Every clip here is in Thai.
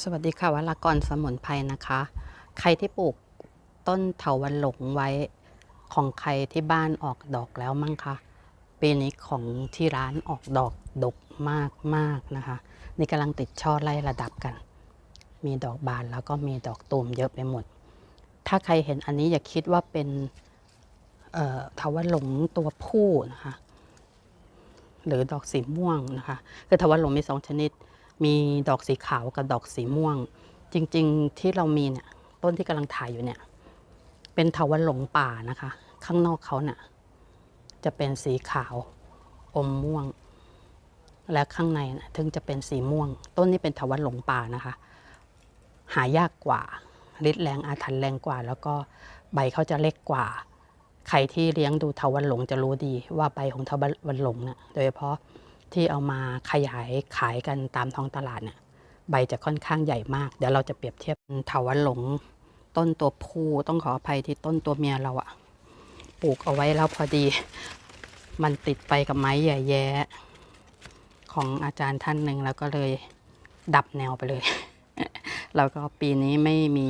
สวัสดีค่ะวรากรสมุนไพรนะคะ ใครที่ปลูกต้นเถาวันหลงไว้ของใครที่บ้านออกดอกแล้วมั่งคะปีนี้ของที่ร้านออกดอกดกมากมากนะคะ นี่กำลังติดช่อไล่ระดับกัน มีดอกบานแล้วก็มีดอกตูมเยอะไปหมด ถ้าใครเห็นอันนี้อย่าคิดว่าเป็นเอ่อเถาวันหลงตัวผู้นะคะ หรือดอกสีม่วงนะคะ คือเถาวันหลงมีสองชนิด มีดอกสีขาวกับดอกสีม่วง จริงๆที่เรามีเนี่ยต้นที่กำลังถ่ายอยู่เนี่ย เป็นเถาวันหลงป่านะคะ ข้างนอกเขาเนี่ยจะเป็นสีขาวอมม่วง และข้างในนะถึงจะเป็นสีม่วง ต้นนี้เป็นเถาวันหลงป่านะคะ หายากกว่าฤทธิ์แรงอาถรรพ์แรงกว่า แล้วก็ใบเขาจะเล็กกว่า ใครที่เลี้ยงดูเถาวันหลงจะรู้ดีว่าใบของเถาวันหลงเนี่ยโดยเฉพาะ ที่เอามาขยายขายกันตามท้องตลาดเนี่ยใบจะค่อนข้างใหญ่มาก เดี๋ยวเราจะเปรียบเทียบเถาวันหลง ต้นตัวผู้ต้องขออภัยที่ต้นตัวเมียเราอะปลูกเอาไว้แล้วพอดี มันติดไปกับไม้ใหญ่แย้ของอาจารย์ท่านหนึ่งแล้วก็เลยดับแนวไปเลย แล้วก็ปีนี้ไม่มี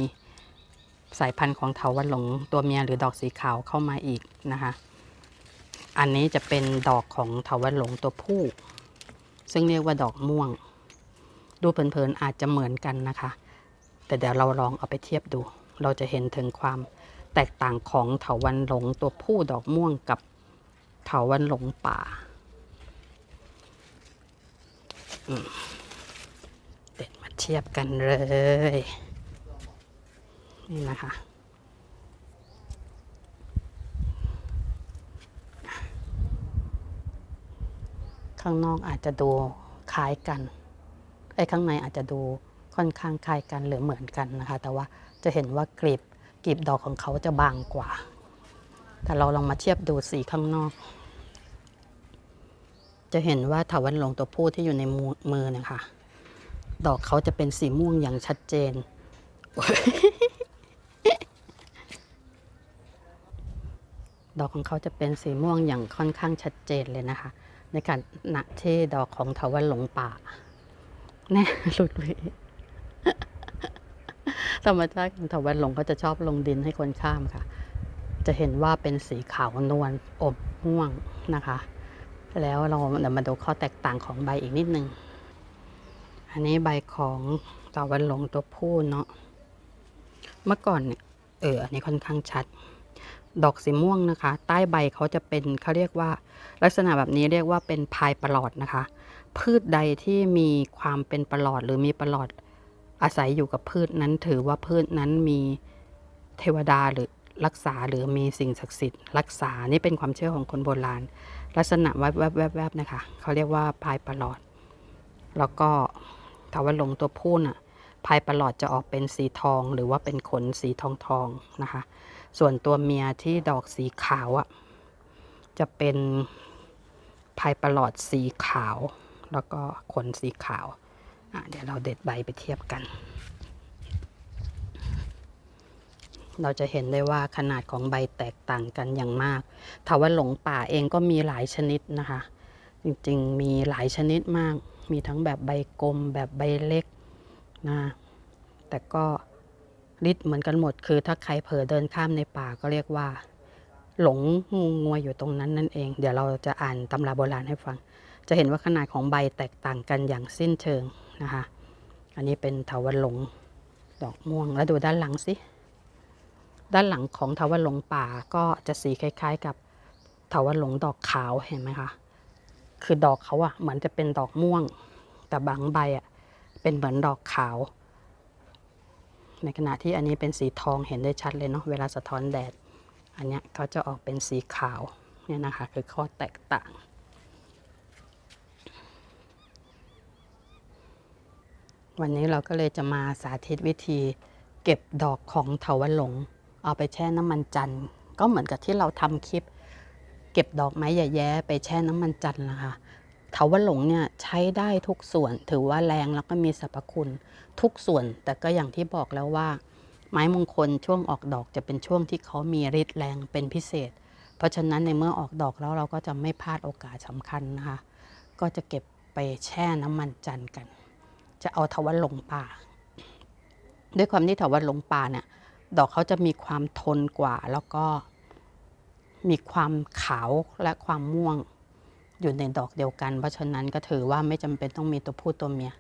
สายพันธุ์ของเถาวันหลงตัวเมียหรือดอกสีขาวเข้ามาอีกนะคะ อันนี้จะเป็นดอกของเถาวันหลงตัวผู้ ซึ่งเรียกว่าดอกม่วง ดูเพลินๆอาจจะเหมือนกันนะคะ แต่เดี๋ยวเราลองเอาไปเทียบดู เราจะเห็นถึงความแตกต่างของเถาวันหลงตัวผู้ดอกม่วงกับเถาวันหลงป่า เด็ดมาเทียบกันเลย นี่นะคะ ข้างนอกอาจจะดูคล้ายกันไอ้ข้างในอาจจะดูค่อนข้างคล้ายกันหรือเหมือนกันนะคะ แต่ว่าจะเห็นว่ากลีบกลีบดอกของเขาจะบางกว่า แต่เราลองมาเทียบดูสีข้างนอก จะเห็นว่าถาวันหลงตัวผู้ที่อยู่ในมือมือนะคะ ดอกเขาจะเป็นสีม่วงอย่างชัดเจน ดอกของเขาจะเป็นสีม่วงอย่างค่อนข้างชัดเจนเลยนะคะ ในการณที่ดอกของเถาวันหลงป่าแน่หลุดเลยธรรมชาติของเถาวันหลงก็จะชอบลงดินให้คนข้ามค่ะ จะเห็นว่าเป็นสีขาวนวลอบม่วงนะคะ แล้วเราเดี๋ยวมาดูข้อแตกต่างของใบอีกนิดนึง อันนี้ใบของเถาวันหลงตัวผู้เนาะเมื่อก่อนเนี่ยเอออันนี้ค่อนข้างชัด ดอกสีม่วงนะคะ ใต้ใบเขาจะเป็นเขาเรียกว่า ลักษณะแบบนี้เรียกว่าเป็นพายประหลอดนะคะ พืชใดที่มีความเป็นประหลอดหรือมีประหลอดอาศัยอยู่กับพืชนั้นถือว่าพืชนั้นมีเทวดาหรือรักษาหรือมีสิ่งศักดิ์สิทธิ์รักษานี่เป็นความเชื่อของคนโบราณ ลักษณะแวบแวบแวบแวบนะคะเขาเรียกว่าพายประหลอด แล้วก็ถาวันหลงตัวผู้น่ะพายประหลอดจะออกเป็นสีทองหรือว่าเป็นขนสีทองทองนะคะ ส่วนตัวเมียที่ดอกสีขาวอะ่ะ จะเป็นพายประหลอดสีขาว แล้วก็ขนสีขาว อะเดี๋ยวเราเด็ดใบไปเทียบกัน เราจะเห็นได้ว่าขนาดของใบแตกต่างกันอย่างมากถาวันหลงป่าเองก็มีหลายชนิดนะคะ จริงๆ มีหลายชนิดมาก มีทั้งแบบใบกลมแบบใบเล็กนะ แต่ก็ ฤทธิ์เหมือนกันหมด คือถ้าใครเผลอเดินข้ามในป่าก็เรียกว่า หลงงูงวยอยู่ตรงนั้นนั่นเอง เดี๋ยวเราจะอ่านตำราโบราณให้ฟัง จะเห็นว่าขนาดของใบแตกต่างกันอย่างสิ้นเชิงนะคะ อันนี้เป็นเถาวันหลงดอกม่วง แล้วดูด้านหลังสิด้านหลังของเถาวันหลงป่าก็จะสีคล้าย ๆ กับเถาวันหลงดอกขาวเห็นไหมคะคือดอกเขาอะเหมือนจะเป็นดอกม่วง แต่บางใบอะเป็นเหมือนดอกขาว ในขณะที่อันนี้เป็นสีทองเห็นได้ชัดเลยเนาะเวลาสะท้อนแดด อันนี้ยเขาจะออกเป็นสีขาวเนี่ยนะคะคือข้อแตกต่าง วันนี้เราก็เลยจะมาสาธิตวิธีเก็บดอกของเถาวันหลง เอาไปแช่น้ำมันจันทร์ก็เหมือนกับที่เราทำคลิป เก็บดอกไม้ใหญ่แยไปแช่น้ำมันจันทร์นะคะ เถาวันหลงเนี่ยใช้ได้ทุกส่วนถือว่าแรงแล้วก็มีสรรพคุณทุกส่วน แต่ก็อย่างที่บอกแล้วว่า ไม้มงคลช่วงออกดอกจะเป็นช่วงที่เขามีฤทธิ์แรงเป็นพิเศษ เพราะฉะนั้นในเมื่อออกดอกแล้วเราก็จะไม่พลาดโอกาสสำคัญนะคะก็จะเก็บไปแช่น้ำมันจันทร์กัน จะเอาเทวันหลงป่า ด้วยความที่เถาวันหลงป่าเนี่ยดอกเขาจะมีความทนกว่าแล้วก็มีความขาวและความม่วง อยู่ในดอกเดียวกัน เพราะฉะนั้นก็ถือว่าไม่จำเป็นต้องมีตัวผู้ตัวเมีย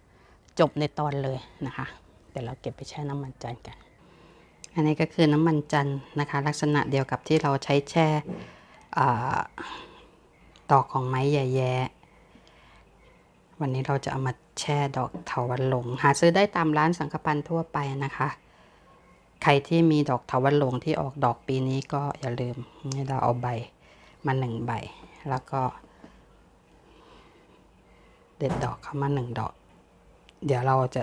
จบในตอนเลยนะคะเดี๋ยวเราเก็บไปแช่น้ำมันจันทร์กัน อันนี้ก็คือน้ำมันจันทร์นะคะ ลักษณะเดียวกับที่เราใช้แช่ดอกของไม้แย่ๆวันนี้เราจะเอามาแช่ดอกเถาวันหลง หาซื้อได้ตามร้านสังฆพันธ์ทั่วไปนะคะ ใครที่มีดอกเถาวันหลงที่ออกดอกปีนี้ก็อย่าลืมเราเอาใบมาหนึ่งใบ แล้วก็ เด็ดดอกเข้ามาหนึ่งดอก เดี๋ยวเราจะ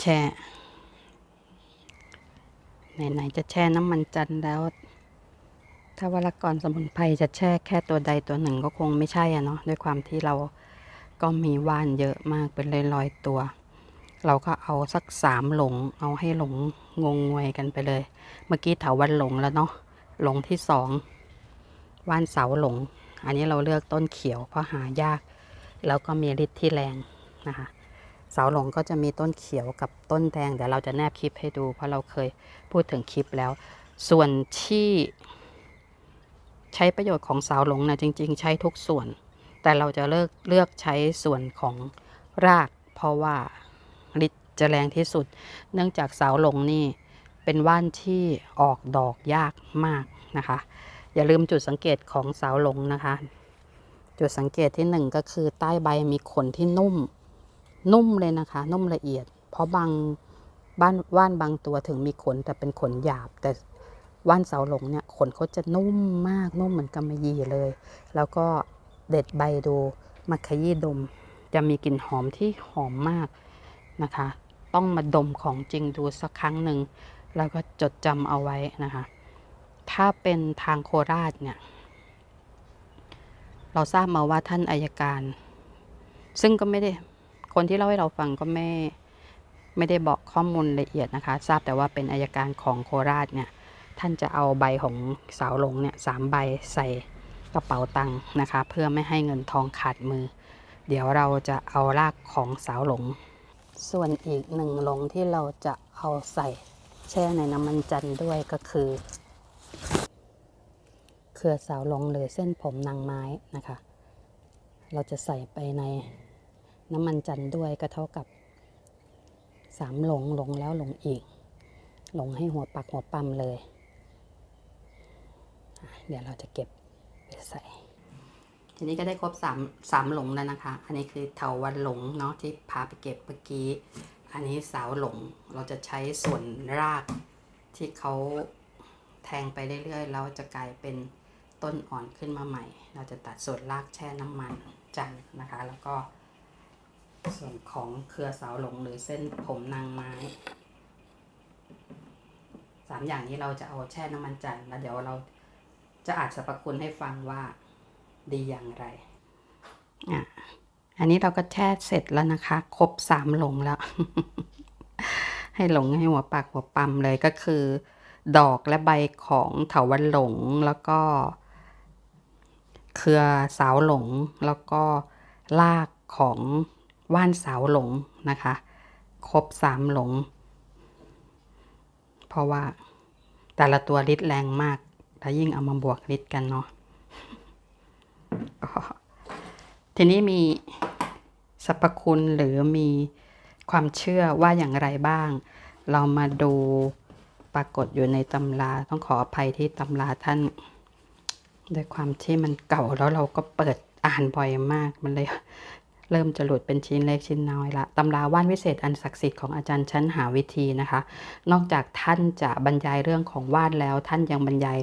แช่ไหนๆจะแช่น้ำมันจันทร์แล้ว ถ้าวรกรสมุนไพรจะแช่แค่ตัวใดตัวหนึ่งก็คงไม่ใช่อะเนาะด้วยความที่เราก็มีว่านเยอะมากเป็นร้อยๆตัว เราก็เอาสักสามหลง เอาให้หลงงงงวยกันไปเลย เมื่อกี้เถาวันหลงแล้วเนาะหลงที่สองว่านเสาหลง อันนี้เราเลือกต้นเขียวเพราะหายาก แล้วก็มีฤทธิ์ที่แรงนะคะเสาหลงก็จะมีต้นเขียวกับต้นแดงเดี๋ยวเราจะแนบคลิปให้ดู เพราะเราเคยพูดถึงคลิปแล้ว ส่วนที่ใช้ประโยชน์ของเสาหลงนะจริง ๆ ใช้ทุกส่วน แต่เราจะเลือกเลือกใช้ส่วนของราก เพราะว่าฤทธิ์จะแรงที่สุด เนื่องจากเสาหลงนี่เป็นว่านที่ออกดอกยากมากนะคะ อย่าลืมจุดสังเกตของเสาหลงนะคะ จุดสังเกตที่หนึ่งก็คือใต้ใบมีขนที่นุ่ม นุ่มเลยนะคะ นุ่มละเอียด เพราะบางบ้านว่านบางตัวถึงมีขนแต่เป็นขนหยาบ แต่ว่านเสาหลงเนี่ยขนเขาจะนุ่มมากนุ่มเหมือนกำมะหยี่เลย แล้วก็เด็ดใบดูมาขยี้ดม จะมีกลิ่นหอมที่หอมมากนะคะ ต้องมาดมของจริงดูสักครั้งหนึ่งแล้วก็จดจำเอาไว้นะคะ ถ้าเป็นทางโคราชเนี่ย เราทราบมาว่าท่านอายการ ซึ่งก็ไม่ได้คนที่เล่าให้เราฟังก็ไม่ไม่ได้บอกข้อมูลละเอียดนะคะ ทราบแต่ว่าเป็นอายการของโคราชเนี่ยท่านจะเอาใบของสาวหลงเนี่ยสามใบใส่กระเป๋าตังค์นะคะ เพื่อไม่ให้เงินทองขาดมือ เดี๋ยวเราจะเอารากของสาวหลง ส่วนอีกหนึ่งหลงที่เราจะเอาใส่แช่ในน้ำมันจันทร์ด้วยก็คือ เครือสาวหลงหรือเส้นผมนางไม้นะคะ เราจะใส่ไปในน้ำมันจันทร์ด้วยก็เท่ากับสามหลงหลงแล้วหลงอีก หลงให้หัวปักหัวปั๊มเลย เดี๋ยวเราจะเก็บไปใส่ ทีนี้ก็ได้ครบสามสามหลงแล้วนะคะ อันนี้คือเถาวันหลงเนาะที่พาไปเก็บเมื่อกี้ อันนี้สาวหลงเราจะใช้ส่วนรากที่เขาแทงไปเรื่อยๆแล้วจะกลายเป็น ต้นอ่อนขึ้นมาใหม่ เราจะตัดส่วนรากแช่น้ำมันจันนะคะ แล้วก็ส่วนของเครือเสาหลงหรือเส้นผมนางไม้สามอย่างนี้เราจะเอาแช่น้ำมันจันแล้วเดี๋ยวเราจะอานสรรพคุณให้ฟังว่าดีอย่างไรอะอันนี้เราก็แช่เสร็จแล้วนะคะ ครบสามหลงแล้ว ให้หลงให้หัวปากหัวปั๊มเลยก็คือ ดอกและใบของเถาวันหลงแล้วก็ เครือสาวหลง แล้วก็รากของว่านสาวหลงนะคะ ครบสามหลง เพราะว่าแต่ละตัวฤทธิ์แรงมากแล้วยิ่งเอามาบวกฤทธิ์กันเนาะก็ทีนี้มีสรรพคุณหรือมีความเชื่อว่าอย่างไรบ้าง เรามาดูปรากฏอยู่ในตำรา ต้องขออภัยที่ตำราท่าน ด้วยความที่มันเก่าแล้วเราก็เปิดอ่านบ่อยมากมันเลยเริ่มจะหลุดเป็นชิ้นเล็กชิ้นน้อยละตำราว่านวิเศษอันศักดิ์สิทธิ์ของอาจารย์ชั้นหาวิธีนะคะ นอกจากท่านจะบรรยายเรื่องของว่านแล้ว ท่านยังบรรยาย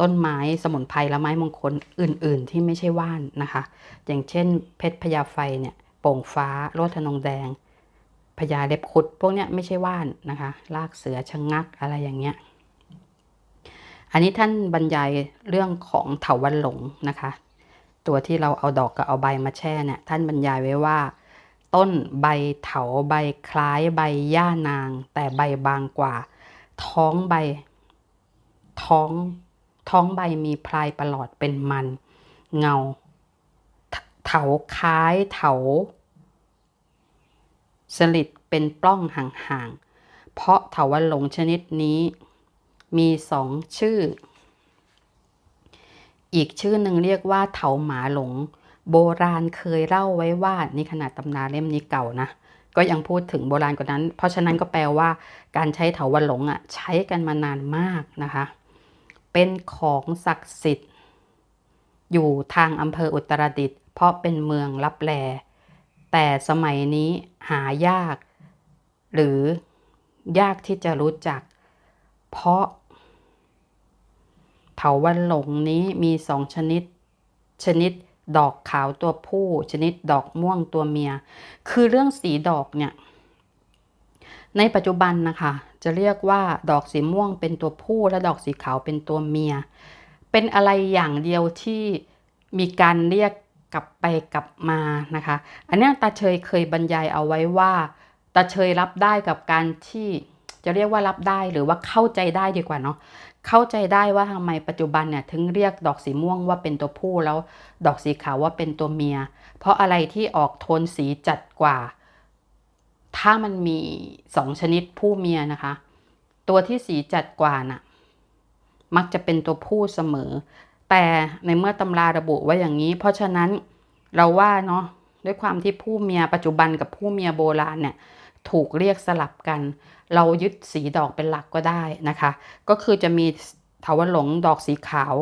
ต้นไม้สมุนไพรและไม้มงคลอื่น ๆ ที่ไม่ใช่ว่านนะคะ อย่างเช่น เพชรพญาไฟเนี่ยโป่งฟ้าโลดทนงแดงพญาเล็บคุดพวกเนี้ยไม่ใช่ว่านนะคะลากเสือชะงงักอะไรอย่างเงี้ย อันนี้ท่านบรรยายเรื่องของเถาวันหลงนะคะ ตัวที่เราเอาดอกกับเอาใบมาแช่เนี่ยท่านบรรยายไว้ว่า ต้นใบเถาใบคล้ายใบย่านาง แต่ใบบางกว่า ท้องใบ ท้องท้องใบมีพลายประหลอดเป็นมัน เงา เถาคล้ายเถาสลิดเป็นปล้องห่างๆ เพราะเถาวัลย์หลงชนิดนี้ มีสองชื่อ อีกชื่อหนึ่งเรียกว่าเถาหมาหลง โบราณเคยเล่าไว้ว่านี่ขนาดตำนานเล่มนี้เก่านะ ก็ยังพูดถึงโบราณกว่านั้น เพราะฉะนั้นก็แปลว่า การใช้เถาวัลย์หลงอะใช้กันมานานมากนะคะ เป็นของศักดิ์สิทธิ์ อยู่ทางอำเภออุตรดิตถ์เพราะเป็นเมืองลับแลแต่สมัยนี้หายาก หรือยากที่จะรู้จัก เพราะ ถาวัลย์หลงนี้มีสองชนิด ชนิดดอกขาวตัวผู้ ชนิดดอกม่วงตัวเมีย คือเรื่องสีดอกเนี่ย ในปัจจุบันนะคะ จะเรียกว่าดอกสีม่วงเป็นตัวผู้และดอกสีขาวเป็นตัวเมีย เป็นอะไรอย่างเดียวที่มีการเรียกกลับไปกลับมานะคะ อันนี้ตาเชยเคยบรรยายเอาไว้ว่าตาเชยรับได้กับการที่จะเรียกว่ารับได้หรือว่าเข้าใจได้ดีกว่าเนาะ เข้าใจได้ว่าทำไมปัจจุบันเนี่ยถึงเรียกดอกสีม่วงว่าเป็นตัวผู้แล้ว ดอกสีขาวว่าเป็นตัวเมีย เพราะอะไรที่ออกโทนสีจัดกว่า ถ้ามันมีสองชนิดผู้เมียนะคะ ตัวที่สีจัดกว่าน่ะมักจะเป็นตัวผู้เสมอ แต่ในเมื่อตำราระบุไว้อย่างนี้ เพราะฉะนั้นเราว่าเนาะด้วยความที่ผู้เมียปัจจุบันกับผู้เมียโบราณเนี่ยถูกเรียกสลับกัน เรายึดสีดอกเป็นหลักก็ได้นะคะ ก็คือจะมีเถาวัลหลงดอกสีขาว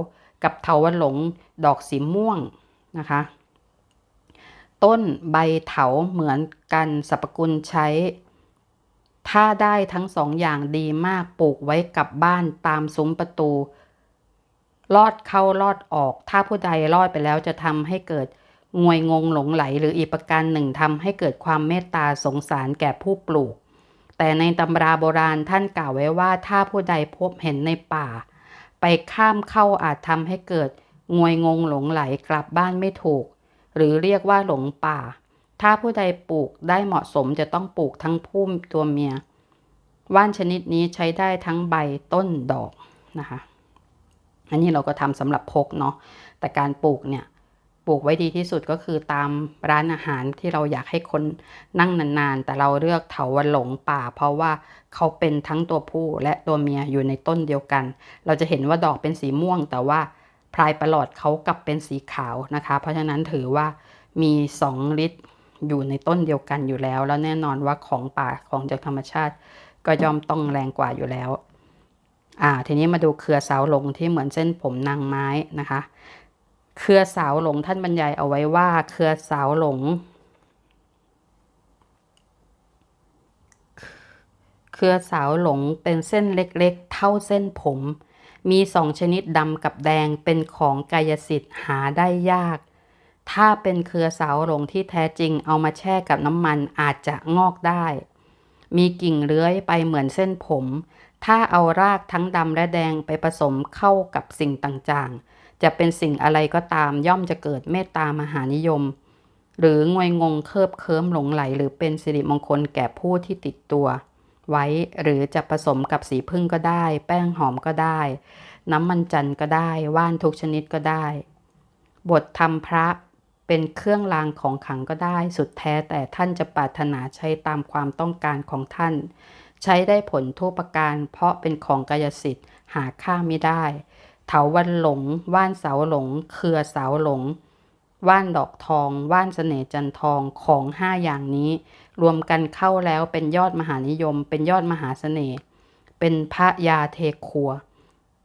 กับเถาวัลหลงดอกสีม่วงนะคะ ต้นใบเถาเหมือนกันสรรพคุณใช้ ถ้าได้ทั้งสองอย่างดีมากปลูกไว้กับบ้านตามซุ้มประตู ลอดเข้าลอดออก ถ้าผู้ใดรอดไปแล้วจะทำให้เกิดงวยงงหลงไหลหรืออีกประการหนึ่งทำให้เกิดความเมตตาสงสารแก่ผู้ปลูก แต่ในตำราโบราณท่านกล่าวไว้ว่าถ้าผู้ใดพบเห็นในป่า ไปข้ามเข้าอาจทำให้เกิดงวยงงหลงไหลกลับบ้านไม่ถูก หรือเรียกว่าหลงป่า ถ้าผู้ใดปลูกได้เหมาะสมจะต้องปลูกทั้งพุ่มตัวเมีย ว่านชนิดนี้ใช้ได้ทั้งใบต้นดอกนะคะ อันนี้เราก็ทำสำหรับพกเนาะแต่การปลูกเนี่ย ลูกไว้ดีที่สุดก็คือตามร้านอาหารที่เราอยากให้คนนั่งนานๆ แต่เราเลือกเถาวันหลงป่า เพราะว่าเขาเป็นทั้งตัวผู้และตัวเมียอยู่ในต้นเดียวกัน เราจะเห็นว่าดอกเป็นสีม่วง แต่ว่าพลายประหลอดเขากลับเป็นสีขาวนะคะ เพราะฉะนั้นถือว่ามีสองฤทธิ์อยู่ในต้นเดียวกันอยู่แล้ว แล้วแน่นอนว่าของป่าของจากธรรมชาติ ก็ย่อมต้องแรงกว่าอยู่แล้วอ่าทีนี้มาดูเครือสาวหลงที่เหมือนเส้นผมนางไม้นะคะ เครือสาวหลงท่านบรรยายเอาไว้ว่า เครือสาวหลง เครือสาวหลงเป็นเส้นเล็กๆ เท่าเส้นผม มีสองชนิดดำกับแดงเป็นของกายสิทธิ์หาได้ยาก ถ้าเป็นเครือสาวหลงที่แท้จริงเอามาแช่กับน้ำมันอาจจะงอกได้ มีกิ่งเลื้อยไปเหมือนเส้นผม ถ้าเอารากทั้งดำและแดงไปผสมเข้ากับสิ่งต่างๆ จะเป็นสิ่งอะไรก็ตามย่อมจะเกิดเมตตามหานิยม หรืองวยงงเคิบเคิมหลงไหล หรือเป็นสิริมงคลแก่ผู้ที่ติดตัว ไว้หรือจะผสมกับสีพึ่งก็ได้ แป้งหอมก็ได้ น้ำมันจันทร์ก็ได้ ว่านทุกชนิดก็ได้ บทธรรมพระเป็นเครื่องรางของขังก็ได้ สุดแท้แต่ท่านจะปรารถนาใช้ตามความต้องการของท่าน ใช้ได้ผลทุกประการ เพราะเป็นของกายสิทธิ์หาค่าไม่ได้ เถาวันหลง ว่านเสาหลง เครือเสาหลง ว่านดอกทอง ว่านเสน่จันทองของห้าอย่างนี้ รวมกันเข้าแล้วเป็นยอดมหานิยม เป็นยอดมหาเสน่ห์เป็นพระยาเทครัว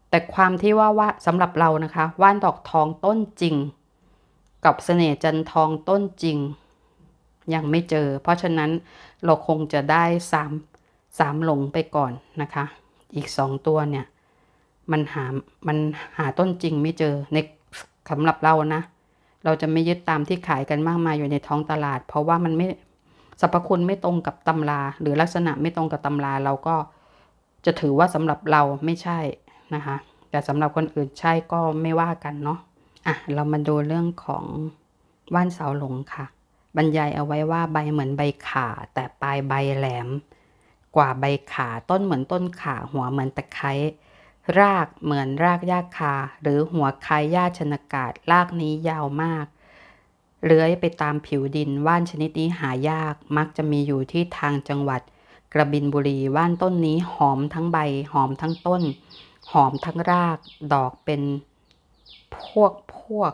แต่ความที่ว่าว่าสำหรับเรานะคะ ว่านดอกทองต้นจริง กับเสน่จันทองต้นจริง ยังไม่เจอ เพราะฉะนั้นเราคงจะได้สามสามหลงไปก่อนนะคะ อีกสองตัวเนี่ย มันหา มันหาต้นจริงไม่เจอในสำหรับเรานะ เราจะไม่ยึดตามที่ขายกันมากมายอยู่ในท้องตลาด เพราะว่ามันไม่สรรพคุณไม่ตรงกับตำรา หรือลักษณะไม่ตรงกับตำราเราก็จะถือว่าสำหรับเราไม่ใช่นะคะ แต่สำหรับคนอื่นใช่ก็ไม่ว่ากันเนาะอะเรามาดูเรื่องของว่านเสาหลงค่ะ บรรยายเอาไว้ว่าใบเหมือนใบขาแต่ปลายใบแหลม กว่าใบขาต้นเหมือนต้นขาหัวเหมือนตะไคร้ รากเหมือนรากหญ้าคา หรือหัวคายหญ้าชนากาศรากนี้ยาวมาก เลื้อยไปตามผิวดินว่านชนิดนี้หายาก มักจะมีอยู่ที่ทางจังหวัด กระบินบุรีว่านต้นนี้หอมทั้งใบ หอมทั้งต้น หอมทั้งราก ดอกเป็นพวกพวก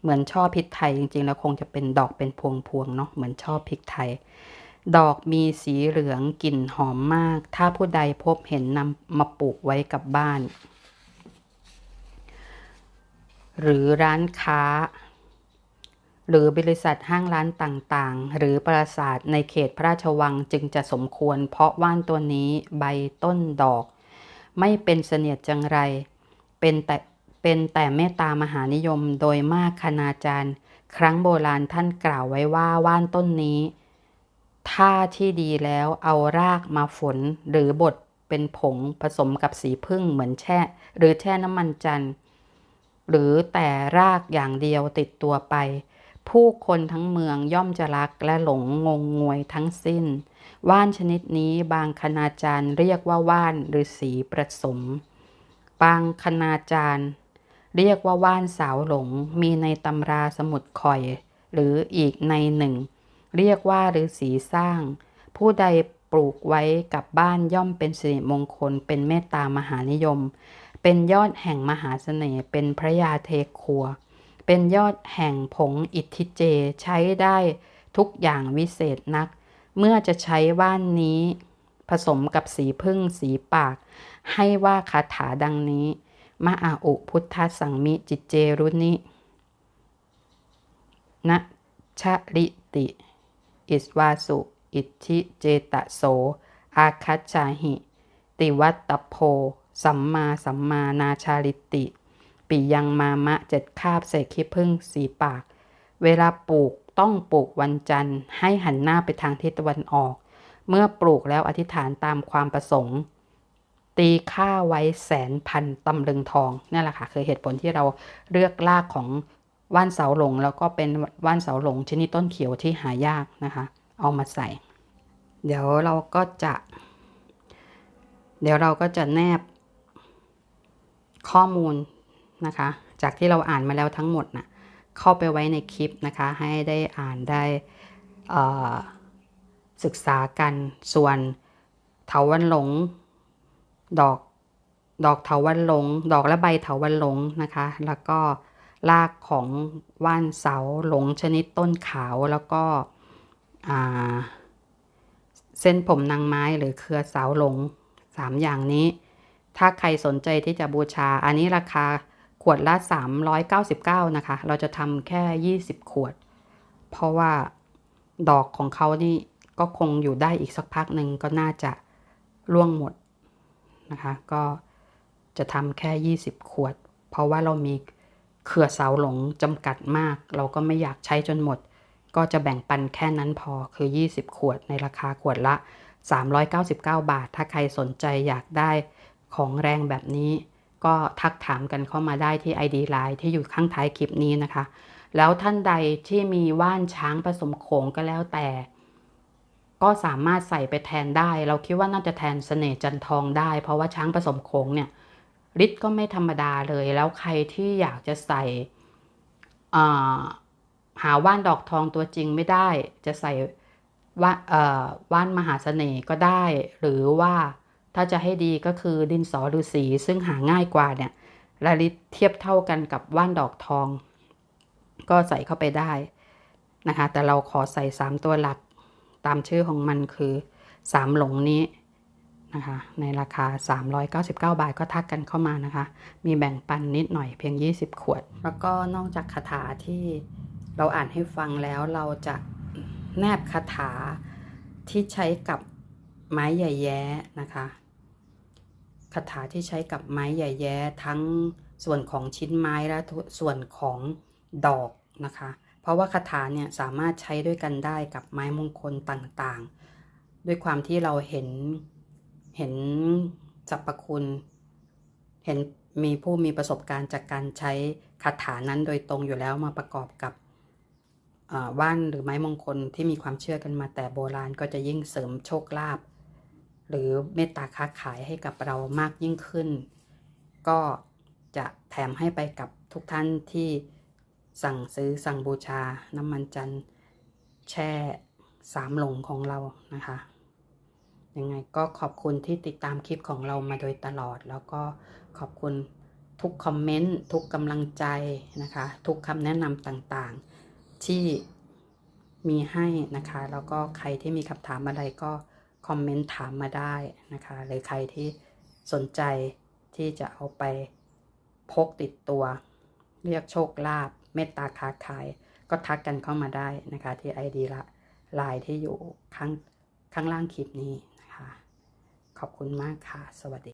เหมือนช่อพริกไทยจริงๆ แล้วคงจะเป็นดอกเป็นพวงพวงเนาะเหมือนช่อพริกไทย ดอกมีสีเหลืองกลิ่นหอมมาก ถ้าผู้ใดพบเห็นนำมาปลูกไว้กับบ้าน หรือร้านค้า หรือบริษัทห้างร้านต่างๆ หรือปราสาทในเขตพระราชวังจึงจะสมควร เพราะว่านตัวนี้ใบต้นดอก ไม่เป็นเสนียดจังไร เป็นแต่เป็นแต่เมตตามหานิยมโดยมากคณาจารย์ ครั้งโบราณท่านกล่าวไว้ว่าว่านต้นนี้ ถ้าที่ดีแล้วเอารากมาฝนหรือบดเป็นผงผสมกับสีพึ่งเหมือนแช่ หรือแช่น้ำมันจันทร์หรือแต่รากอย่างเดียวติดตัวไป ผู้คนทั้งเมืองย่อมจะรักและหลงงงงวยทั้งสิ้น ว่านชนิดนี้บางคณาจารย์เรียกว่าว่านหรือสีประสม บางคณาจารย์ เรียกว่าว่านสาวหลงมีในตำราสมุดข่อย หรืออีกในหนึ่ง เรียกว่าฤาษีสร้าง ผู้ใดปลูกไว้กับบ้านย่อมเป็นสิริมงคล เป็นเมตตามหานิยม เป็นยอดแห่งมหาเสน่ห์เป็นพระยาเทครัว เป็นยอดแห่งผงอิทธิเจใช้ได้ทุกอย่างวิเศษนัก เมื่อจะใช้ว่านนี้ ผสมกับสีพึ่งสีปาก ให้ว่าคาถาดังนี้มะอาอุพุทธสังมิจิเจรุนินะชะลิติ อิสวาสุ อิทธิเจตะโส อาคัจจาหิ ติวัตตโพ สัมมาสัมมานาชาลิติปิยังมามะเจ็ดคาบเศษขี้พึ่งสีปาก เวลาปลูกต้องปลูกวันจันทร์ ให้หันหน้าไปทางทิศตะวันออก เมื่อปลูกแล้วอธิษฐานตามความประสงค์ ตีค่าไว้แสนพันตำลึงทองนี่แหละค่ะคือเหตุผลที่เราเลือกรากของ ว่านเสาหลงแล้วก็เป็นว่านเสาหลงชนิดต้นเขียวที่หายากนะคะ เอามาใส่ เดี๋ยวเราก็จะ เดี๋ยวเราก็จะแนบข้อมูลนะคะ จากที่เราอ่านมาแล้วทั้งหมดนะเข้าไปไว้ในคลิปนะคะ ให้ได้อ่านได้ศึกษากันส่วนเถาวันหลง ดอกดอกเถาวันหลง ดอกและใบเถาวันหลงนะคะ แล้วก็ รากของว่านเสาหลงชนิดต้นขาวแล้วก็เส้นผมนางไม้หรือเครือเสาหลงสามอย่างนี้ ถ้าใครสนใจที่จะบูชา อันนี้ราคาขวดละ 399 นะคะ เราจะทำแค่ 20 ขวด เพราะว่าดอกของเขานี่ก็คงอยู่ได้อีกสักพักหนึ่งก็น่าจะร่วงหมดนะคะ ก็จะทำแค่ 20 ขวด เพราะว่าเรามี เครือเสาหลงจำกัดมาก เราก็ไม่อยากใช้จนหมด ก็จะแบ่งปันแค่นั้นพอคือ 20 ขวดในราคาขวดละ 399 บาท ถ้าใครสนใจอยากได้ของแรงแบบนี้ ก็ทักถามกันเข้ามาได้ที่ ID Line ที่อยู่ข้างท้ายคลิปนี้นะคะ แล้วท่านใดที่มีว่านช้างผสมโขงก็แล้วแต่ ก็สามารถใส่ไปแทนได้ เราคิดว่าน่าจะแทนเสน่ห์จันทองได้ เพราะว่าช้างผสมโขงเนี่ย ฤทธิ์ก็ไม่ธรรมดาเลย แล้วใครที่อยากจะใส่หาว่านดอกทองตัวจริงไม่ได้ จะใส่ว่าว่านมหาเสน่ห์ก็ได้ หรือว่าถ้าจะให้ดีก็คือดินสอฤาษีซึ่งหาง่ายกว่าเนี่ยระลิตเทียบเท่ากันกับว่านดอกทอง ก็ใส่เข้าไปได้นะคะ แต่เราขอใส่ 3 ตัวหลักตามชื่อของมันคือ 3 หลงนี้ นะคะในราคา 399 บาทก็ทักกันเข้ามานะคะ มีแบ่งปันนิดหน่อยเพียง 20 ขวด แล้วก็นอกจากคาถาที่เราอ่านให้ฟังแล้วเราจะแนบคาถาที่ใช้กับไม้ใหญ่แย้นะคะคาถาที่ใช้กับไม้ใหญ่แย้ทั้งส่วนของชิ้นไม้และส่วนของดอกนะคะ เพราะว่าคาถาเนี่ยสามารถใช้ด้วยกันได้กับไม้มงคลต่างๆ ด้วยความที่เราเห็น เห็นสรรพคุณ เห็นมีผู้มีประสบการณ์จากการใช้คาถานั้นโดยตรงอยู่แล้วมาประกอบกับว่านหรือไม้มงคลที่มีความเชื่อกันมาแต่โบราณก็จะยิ่งเสริมโชคลาภหรือเมตตาค้าขายให้กับเรามากยิ่งขึ้น ก็จะแถมให้ไปกับทุกท่านที่สั่งซื้อสั่งบูชาน้ำมันจันแช่สามหลงของเรานะคะ ยังไงก็ขอบคุณที่ติดตามคลิปของเรามาโดยตลอด แล้วก็ขอบคุณทุกคอมเมนต์ทุกกำลังใจนะคะ ทุกคำแนะนำต่างๆ ที่มีให้นะคะ แล้วก็ใครที่มีคำถามอะไรก็คอมเมนต์ถามมาได้นะคะหรือใครที่สนใจที่จะเอาไปพกติดตัว เรียกโชคลาภเมตตาค้าขาย ก็ทักกันเข้ามาได้นะคะ ที่ ID ละไลน์ที่อยู่ข้างข้างล่างคลิปนี้ ขอบคุณมากค่ะ สวัสดี